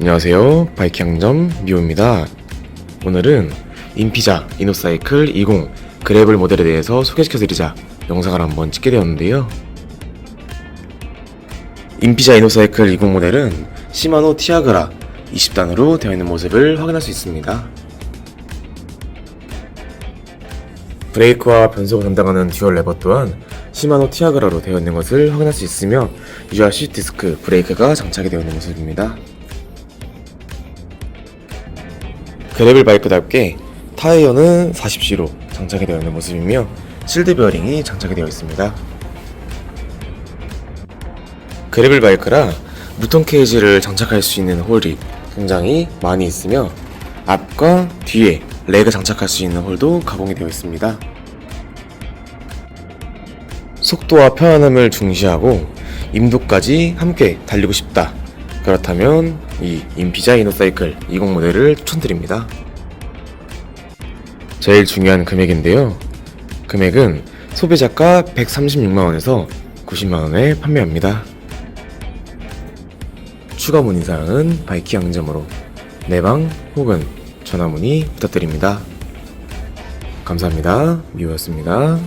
안녕하세요. 바이크 양점 미호입니다. 오늘은 인피자 이노사이클 20 그래블 모델에 대해서 소개시켜드리자 영상을 한번 찍게 되었는데요. 인피자 이노사이클 20 모델은 시마노 티아그라 20단으로 되어 있는 모습을 확인할 수 있습니다. 브레이크와 변속을 담당하는 듀얼 레버 또한 시마노 티아그라로 되어 있는 것을 확인할 수 있으며 URC 디스크 브레이크가 장착이 되어 있는 모습입니다. 그래블 바이크답게 타이어는 40C로 장착이 되어 있는 모습이며 실드 베어링이 장착이 되어 있습니다. 그래블 바이크라 무턴 케이지를 장착할 수 있는 홀이 굉장히 많이 있으며 앞과 뒤에 레그 장착할 수 있는 홀도 가공이 되어 있습니다. 속도와 편안함을 중시하고 임도까지 함께 달리고 싶다. 그렇다면 이 인피자 이노사이클 20 모델을 추천드립니다. 제일 중요한 금액인데요. 금액은 소비자가 136만원에서 90만원에 판매합니다. 추가 문의 사항은 바이키 양점으로 내방 혹은 전화 문의 부탁드립니다. 감사합니다. 미호였습니다.